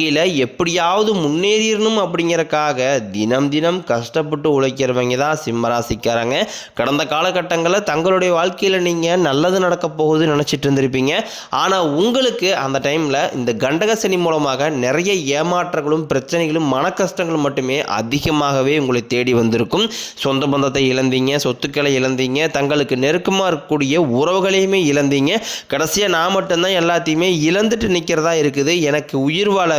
வாழ்க்கையில் எப்படியாவது முன்னேறிடணும் அப்படிங்கிறக்காக தினம் தினம் கஷ்டப்பட்டு உழைக்கிறவங்க தான் சிம்மராசிக்காரங்க. கடந்த காலகட்டங்களில் தங்களுடைய வாழ்க்கையில் நீங்கள் நல்லது நடக்க போகுதுன்னு நினச்சிட்டு இருந்திருப்பீங்க. ஆனால் உங்களுக்கு அந்த டைமில் இந்த கண்டக சனி மூலமாக நிறைய ஏமாற்றங்களும் பிரச்சனைகளும் மன கஷ்டங்களும் மட்டுமே அதிகமாகவே உங்களை தேடி வந்திருக்கும். சொந்த பந்தத்தை இழந்தீங்க சொத்துக்களை இழந்தீங்க தங்களுக்கு நெருக்கமாக இருக்கக்கூடிய உறவுகளையுமே இழந்தீங்க. கடைசியாக நான் மட்டும்தான் எல்லாத்தையுமே இழந்துட்டு நிற்கிறதா இருக்குது. எனக்கு உயிர் வாழ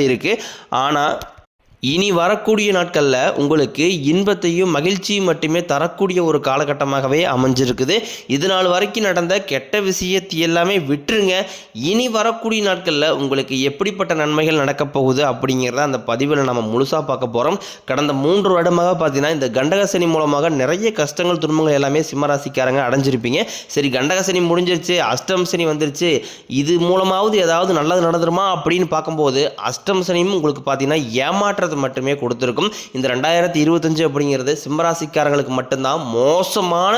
இருக்குது ஆனால் இனி வரக்கூடிய நாட்களில் உங்களுக்கு இன்பத்தையும் மகிழ்ச்சியும் மட்டுமே தரக்கூடிய ஒரு காலகட்டமாகவே அமைஞ்சிருக்குது. இது நாள் வரைக்கும் நடந்த கெட்ட விஷயத்தை எல்லாமே விட்டுருங்க. இனி வரக்கூடிய நாட்களில் உங்களுக்கு எப்படிப்பட்ட நன்மைகள் நடக்கப் போகுது அப்படிங்கிறத அந்த பதிவில் நம்ம முழுசாக பார்க்க போகிறோம் கடந்த மூன்று வருடமாக பார்த்தீங்கன்னா இந்த கண்டகசனி மூலமாக நிறைய கஷ்டங்கள் துன்பங்கள் எல்லாமே சிம்மராசிக்காரங்க அடைஞ்சிருப்பீங்க. சரி கண்டகசனி முடிஞ்சிருச்சு அஷ்டம் சனி வந்துருச்சு. இது மூலமாவது ஏதாவது நல்லது நடந்துருமா அப்படின்னு பார்க்கும்போது அஷ்டம் சனியும் உங்களுக்கு பார்த்தீங்கன்னா ஏமாற்ற ஏமாற்றத்தை மட்டுமே கொடுத்துருக்கும். இந்த ரெண்டாயிரத்தி இருபத்தஞ்சு அப்படிங்கிறது சிம்மராசிக்காரங்களுக்கு மட்டும்தான் மோசமான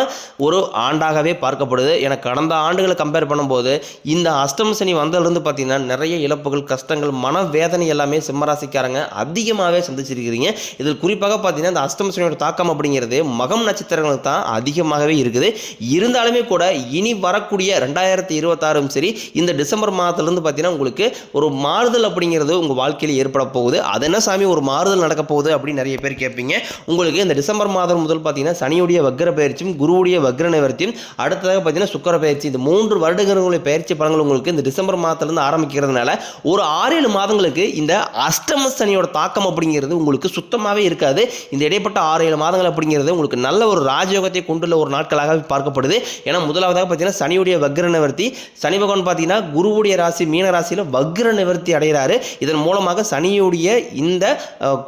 ஒரு ஆண்டாகவே பார்க்கப்படுது. என கடந்த ஆண்டுகளை கம்பேர் பண்ணும்போது இந்த அஷ்டம சனி வந்ததுலேருந்து பார்த்தீங்கன்னா நிறைய இழப்புகள் கஷ்டங்கள் மனவேதனை எல்லாமே சிம்மராசிக்காரங்க அதிகமாகவே சந்திச்சிருக்கிறீங்க. இதில் குறிப்பாக பார்த்தீங்கன்னா இந்த அஷ்டம சனியோட தாக்கம் அப்படிங்கிறது மகம் நட்சத்திரங்களுக்கு தான் அதிகமாகவே இருக்குது. இருந்தாலுமே கூட இனி வரக்கூடிய ரெண்டாயிரத்தி இருபத்தாறும் சரி இந்த டிசம்பர் மாதத்துலேருந்து பார்த்தீங்கன்னா உங்களுக்கு ஒரு மாறுதல் அப்படிங்கிறது உங்கள் வாழ்க்கையில் ஏற்பட போகுது. அது என்ன சாமி ஒரு மாறுதல் நடக்க போகுது அப்படின்னு நிறைய பேர் கேட்பீங்க. உங்களுக்கு இந்த டிசம்பர் மாதம் முதல் பார்த்தீங்கன்னா சனியுடைய வக்ர பயிற்சியும் குருவுடைய வக்ர நிவர்த்தியும் அடுத்ததாக பார்த்தீங்கன்னா சுக்கர பயிற்சி இந்த மூன்று வருடங்களுடைய பயிற்சி பலன்கள் உங்களுக்கு இந்த டிசம்பர் மாதத்துலேருந்து ஆரம்பிக்கிறதுனால ஒரு ஆறு ஏழு மாதங்களுக்கு இந்த அஷ்டம சனியோட தாக்கம் அப்படிங்கிறது உங்களுக்கு சுத்தமாகவே இருக்காது. இந்த இடைப்பட்ட ஆறு ஏழு மாதங்கள் அப்படிங்கிறது உங்களுக்கு நல்ல ஒரு ராஜயோகத்தை கொண்டுள்ள ஒரு நாட்களாக பார்க்கப்படுது. ஏன்னா முதலாவதாக பார்த்தீங்கன்னா சனியுடைய வக்ர நிவர்த்தி சனி பகவான் பார்த்தீங்கன்னா குருவுடைய ராசி மீன ராசியில் வக்ர நிவர்த்தி அடைகிறாரு. இதன் மூலமாக சனியுடைய இந்த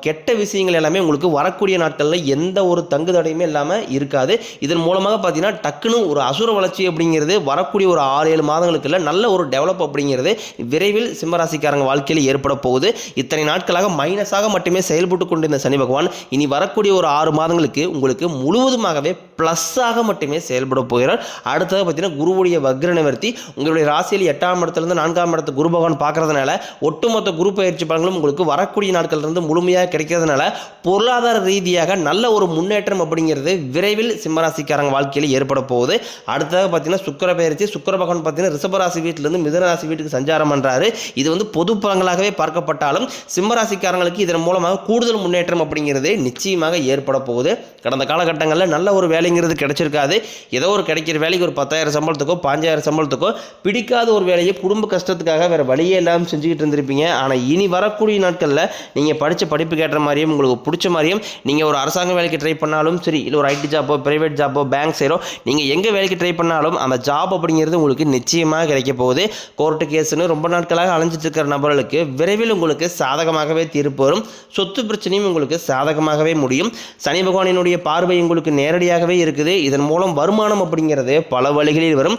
கெட்ட விஷயங்கள் எல்லாமே உங்களுக்கு வரக்கூடிய நாட்களில் எந்த ஒரு தங்கு தடையுமே இல்லாமல் இருக்காது. இதன் மூலமாக பார்த்தீங்கன்னா டக்குன்னு ஒரு அசுர வளர்ச்சி அப்படிங்கிறது வரக்கூடிய ஒரு ஆறு ஏழு மாதங்களுக்குள்ள நல்ல ஒரு டெவலப் அப்படிங்கிறது விரைவில் சிம்மராசிக்காரங்க வாழ்க்கையில் ஏற்பட போகுது. இத்தனை நாட்களாக மைனஸாக மட்டுமே செயல்பட்டு கொண்டிருந்த சனி பகவான் இனி வரக்கூடிய ஒரு ஆறு மாதங்களுக்கு உங்களுக்கு முழுவதுமாகவே ப்ளஸ்ஸாக மட்டுமே செயல்பட போகிறார். அடுத்தது பார்த்தீங்கன்னா குருவுடைய வக்ர நிவர்த்தி. உங்களுடைய ராசியில் எட்டாம் இடத்துலேருந்து நான்காம் இடத்து குரு பகவான் பார்க்கறதுனால ஒட்டுமொத்த குரு பயிற்சி பலன்களும் உங்களுக்கு வரக்கூடிய நாட்கள்ல இருந்து முழுமையாக கிடைக்கிறதுனால பொருளாதார ரீதியாக நல்ல ஒரு முன்னேற்றம் அப்படிங்கிறது விரைவில் சிம்மராசிக்காரங்க வாழ்க்கையில் ஏற்பட போகுது. அடுத்ததாக பார்த்தீங்கன்னா சுக்கிர பயிற்சி சுக்கர பகவான் பார்த்தீங்கன்னா ரிஷபராசி வீட்டிலிருந்து மிதனராசி வீட்டுக்கு சஞ்சாரம் பண்ணுறாரு இது வந்து பொது பலங்களாகவே பார்க்கப்பட்டாலும் சிம்மராசிக்காரங்களுக்கு இதன் மூலமாக கூடுதல் முன்னேற்றம் அப்படிங்கிறது நிச்சயமாக ஏற்பட போகுது. கடந்த காலகட்டங்களில் நல்ல ஒரு வேலைங்கிறது கிடைச்சிருக்காது. ஏதோ ஒரு கிடைக்கிற வேலைக்கு ஒரு பத்தாயிரம் சம்பளத்துக்கோ பாஞ்சாயிரம் சம்பளத்துக்கோ பிடிக்காத ஒரு வேலையை குடும்ப கஷ்டத்துக்காக வேறு வழியே இல்லாமல் செஞ்சுக்கிட்டு இருந்திருப்பீங்க. ஆனால் இனி வரக்கூடிய நாட்களில் நீங்கள் படித்த படிப்பு கேட்ட மாதிரியும் உங்களுக்கு பிடிச்ச மாதிரியும் நீங்கள் ஒரு அரசாங்க வேலைக்கு ட்ரை பண்ணாலும் சரி இல்லை ஒரு ஐடி ஜாப்போ ப்ரைவேட் ஜாப்போ பேங்க் சைடோ நீங்கள் எங்கே வேலைக்கு ட்ரை பண்ணாலும் அந்த ஜாப் அப்படிங்கிறது உங்களுக்கு நிச்சயமாக கிடைக்க போகுது. கோர்ட்டு கேஸ்னு ரொம்ப நாட்களாக அலைஞ்சிட்டு இருக்கிற நபர்களுக்கு விரைவில் உங்களுக்கு சாதகமாகவே தீர்ப்பு வரும். சொத்து பிரச்சனையும் உங்களுக்கு சாதகமாகவே முடியும். சனி பகவானினுடைய பார்வை உங்களுக்கு நேரடியாகவே இருக்குது. இதன் மூலம் வருமானம் அப்படிங்கிறது பல வழிகளில் வரும்.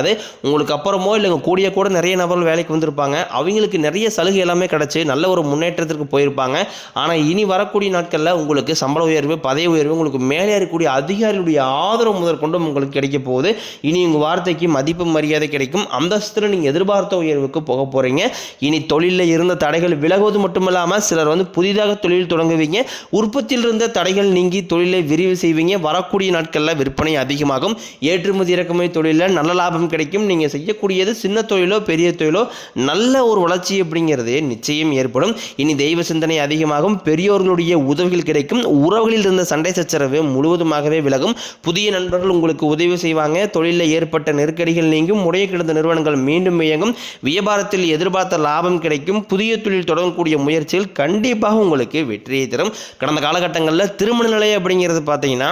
உங்களுக்கு அப்புறமோ இல்லைங்க கூடிய கூட நிறைய நபர்கள் வேலைக்கு வந்திருப்பாங்க. அவங்களுக்கு நிறைய சலுகை எல்லாமே கிடச்சி நல்ல ஒரு முன்னேற்றத்திற்கு போயிருப்பாங்க. ஆனால் இனி வரக்கூடிய நாட்களில் உங்களுக்கு சம்பள உயர்வு பதவி உயர்வு உங்களுக்கு மேலே இருக்கக்கூடிய அதிகாரிகளுடைய ஆதரவு முதற்கொண்டும் உங்களுக்கு கிடைக்க போகுது. இனி உங்கள் வார்த்தைக்கு மதிப்பு மரியாதை கிடைக்கும். அந்தஸ்தில் நீங்கள் எதிர்பார்த்த உயர்வுக்கு போக போகிறீங்க இனி தொழிலில் இருந்த தடைகள் விலகுவது மட்டுமில்லாமல் சிலர் வந்து புதிதாக தொழில் தொடங்குவீங்க. உற்பத்தியில் இருந்த தடைகள் நீங்கி தொழிலை விரிவு செய்வீங்க. வரக்கூடிய நாட்களில் விற்பனை அதிகமாகும். ஏற்றுமதி இறக்குமதி தொழிலில் நல்ல லாபம் கிடைக்கும். நீங்கள் செய்யக்கூடியது சின்ன தொழிலோ பெரிய தொழிலோ நல்ல ஒரு வளர்ச்சி அப்படிங்கிறது நிச்சயம் ஏற்படும். இனி தெய்வ சிந்தனை அதிகமாகும். பெரியோர்களுடைய உதவிகள் கிடைக்கும். உறவுகளில் இருந்த சண்டை சச்சரவு முழுவதுமாகவே விலகும். புதிய நண்பர்கள் உங்களுக்கு உதவி செய்வாங்க. தொழிலில் ஏற்பட்ட நெருக்கடிகள் நீங்கும். முறைய கிடந்த நிறுவனங்கள் மீண்டும் இயங்கும். வியாபாரத்தில் எதிர்பார்த்த லாபம் கிடைக்கும். புதிய தொழில் தொடங்கக்கூடிய முயற்சியில் கண்டிப்பாக உங்களுக்கு வெற்றியை தரும். கடந்த காலகட்டங்களில் திருமண நிலை அப்படிங்கிறது பார்த்தீங்கன்னா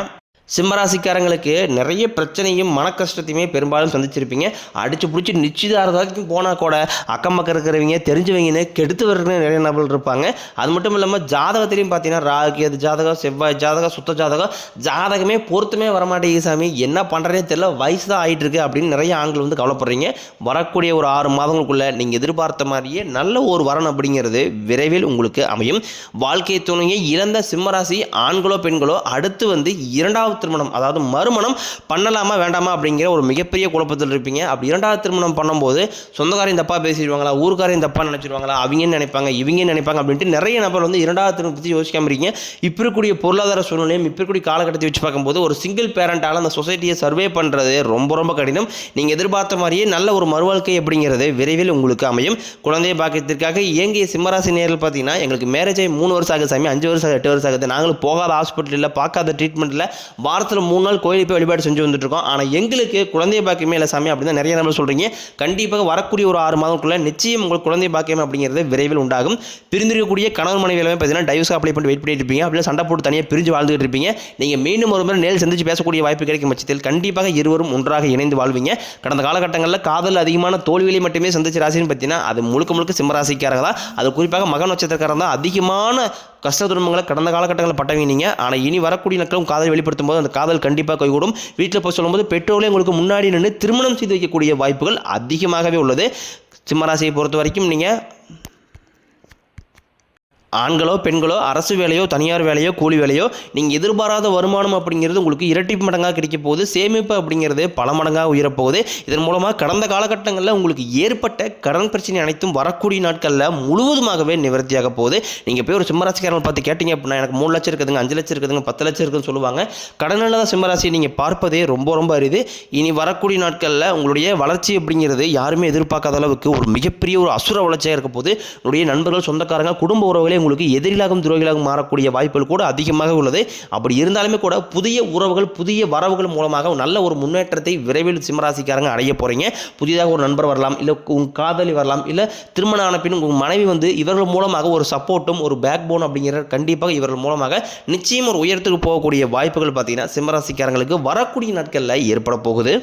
சிம்மராசிக்காரங்களுக்கு நிறைய பிரச்சனையும் மன கஷ்டத்தையுமே பெரும்பாலும் சந்திச்சிருப்பீங்க. அடிச்சு பிடிச்சி நிச்சயதாரதாக்கும் போனால் கூட அக்கம் பக்கம் இருக்கிறவங்க தெரிஞ்சவங்கன்னு கெடுத்து வர்ற நிறைய நபர்கள் இருப்பாங்க. அது மட்டும் இல்லாமல் ஜாதகத்திலையும் பார்த்தீங்கன்னா ராகு அது ஜாதகம் செவ்வாய் ஜாதகம் சுத்த ஜாதகம் ஜாதகமே பொறுத்துமே வரமாட்டேங்குது சாமி. என்ன பண்ணுறதே தெரியல வயசு தான் ஆகிட்டு இருக்கு அப்படின்னு நிறைய ஆண்கள் வந்து கவலைப்படுறீங்க. வரக்கூடிய ஒரு ஆறு மாதங்களுக்குள்ளே நீங்கள் எதிர்பார்த்த மாதிரியே நல்ல ஒரு வரன் அப்படிங்கிறது விரைவில் உங்களுக்கு அமையும். வாழ்க்கை துணையை இழந்த சிம்மராசி ஆண்களோ பெண்களோ அடுத்து வந்து இரண்டாவது திருமணம் அதாவது மறுமணம் பண்ணலாமா வேண்டாமா அப்படிங்கிற ஒரு மிகப்பெரிய குழப்பத்தில் இருப்பீங்க. அப்படி இரண்டாவது திருமணம் பண்ணும்போது சொந்தக்காரையும் தப்பாக பேசிடுவாங்களா ஊருக்காரையும் தப்பாக நினச்சிடுவாங்களா அவங்கன்னு நினைப்பாங்க இவங்க நினைப்பாங்க அப்படின்ட்டு நிறைய நபர் வந்து இரண்டாவது திருமணம் பற்றி யோசிக்காம இருக்கீங்க. இப்போ இருக்கக்கூடிய பொருளாதார சூழ்நிலையும் இப்போ இருக்கக்கூடிய காலகட்டத்தை வச்சு பார்க்கும்போது ஒரு சிங்கிள் பேரண்டால் அந்த சொசைட்டியை சர்வே பண்ணுறது ரொம்ப ரொம்ப கடினம். நீங்கள் எதிர்பார்த்த மாதிரியே நல்ல ஒரு மறுவாழ்க்கை அப்படிங்கிறது விரைவில் உங்களுக்கு அமையும். குழந்தை பாக்கியத்திற்காக இயங்கிய சிம்மராசி நேரில் பார்த்தீங்கன்னா எங்களுக்கு மேரேஜ் ஆகி மூணு வருஷம் ஆகுது சாமி அஞ்சு வருஷம் எட்டு வருஷம் ஆகுது. நாங்களும் போகாத ஹாஸ்பிட்டலில் பார்க்காத ட்ரீட்மெண்ட்டில் வாரத்தில் மூணு நாள் கோயிலுக்கு போய் வழிபாடு செஞ்சு வந்துட்டு இருக்கோம் ஆனால் எங்களுக்கு குழந்தை பாக்கியமே இல்லை சாமி அப்படின்னு நிறைய நபர் சொல்கிறீங்க கண்டிப்பாக வரக்கூடிய ஒரு ஆறு மாதத்துக்குள்ள நிச்சயம் உங்களுக்கு குழந்தை பாக்கியம் அப்படிங்கிறது விரைவில் உண்டாகும். பிரிந்திருக்கக்கூடிய கணவன் மனைவி எல்லாமே பார்த்தீங்கன்னா டைவர்ஸ் அப்ளை பண்ணி வெயிட் பண்ணிட்டு இருப்பீங்க. அப்படியே சண்டை போட்டு தனியாக பிரிஞ்சு வாழ்ந்துட்டு இருப்பீங்க. நீங்கள் மீண்டும் ஒரு முறை நேரில் சந்திச்சு பேசக்கூடிய வாய்ப்பு கிடைக்கும் பட்சத்தில் கண்டிப்பாக இருவரும் ஒன்றாக இணைந்து வாழ்வீங்க. கடந்த காலகட்டங்களில் காதல் அதிகமான தோல்விகளை மட்டுமே சந்திச்ச ராசின்னு பார்த்தீங்கன்னா அது முழுக்க முழுக்க சிம்மராசிக்காரங்க தான் அது குறிப்பாக மகன் நட்சத்திரக்காரன் தான். அதிகமான கஷ்ட துன்பங்களை கடந்த காலகட்டங்களில் பட்டவங்க நீங்கள் ஆனால் இனி வரக்கூடிய நாட்களும் காதல் வெளிப்படுத்தும் போது அந்த காதல் கண்டிப்பாக கைகூடும். வீட்டில் போய் சொல்லும்போது பெற்றோர்களே உங்களுக்கு முன்னாடி நின்று திருமணம் செய்து வைக்கக்கூடிய வாய்ப்புகள் அதிகமாகவே உள்ளது. சிம்மராசியை பொறுத்த வரைக்கும் நீங்கள் ஆண்களோ பெண்களோ அரசு வேலையோ தனியார் வேலையோ கூலி வேலையோ நீங்கள் எதிர்பாராத வருமானம் அப்படிங்கிறது உங்களுக்கு இரட்டிப்பு மடங்காக கிடைக்க போகுது. சேமிப்பு அப்படிங்கிறது பல மடங்காக உயரப்போகுது இதன் மூலமாக கடந்த காலகட்டங்களில் உங்களுக்கு ஏற்பட்ட கடன் பிரச்சனை அனைத்தும் வரக்கூடிய நாட்களில் முழுவதுமாகவே நிவர்த்தியாக போகுது. நீங்கள் போய் ஒரு சிம்மராசிக்காரங்களை பார்த்து கேட்டிங்க அப்படின்னா எனக்கு மூணு லட்சம் இருக்குதுங்க அஞ்சு லட்சம் இருக்குதுங்க பத்து லட்சம் இருக்குதுன்னு சொல்லுவாங்க. கடனில் தான் சிம்மராசியை நீங்கள் பார்ப்பதே ரொம்ப ரொம்ப அரிது. இனி வரக்கூடிய நாட்களில் உங்களுடைய வளர்ச்சி அப்படிங்கிறது யாருமே எதிர்பார்க்காத அளவுக்கு ஒரு மிகப்பெரிய ஒரு அசுர வளர்ச்சியாக இருக்க போது உங்களுடைய நண்பர்கள் சொந்தக்காரங்க குடும்ப உறவுகளே உங்களுக்கு எதிரிகளாகவும் துரோகிகளாகவும் மாறக்கூடிய வாய்ப்புகள் கூட அதிகமாக உள்ளது. அப்படி இருந்தாலுமே கூட புதிய உறவுகள் புதிய வரவுகள் மூலமாக நல்ல ஒரு முன்னேற்றத்தை விரைவில் சிம்மராசிக்காரங்க அடைய போகிறீங்க புதிதாக ஒரு நண்பர் வரலாம் இல்லை உங்கள் காதலி வரலாம் இல்லை திருமணம் ஆன பின் உங்கள் மனைவி வந்து இவர்கள் மூலமாக ஒரு சப்போர்ட்டும் ஒரு பேக் போன் அப்படிங்கிற கண்டிப்பாக இவர்கள் மூலமாக நிச்சயம் ஒரு உயரத்துக்கு போகக்கூடிய வாய்ப்புகள் பார்த்தீங்கன்னா சிம்மராசிக்காரங்களுக்கு வரக்கூடிய நாட்களில் ஏற்பட போகுது.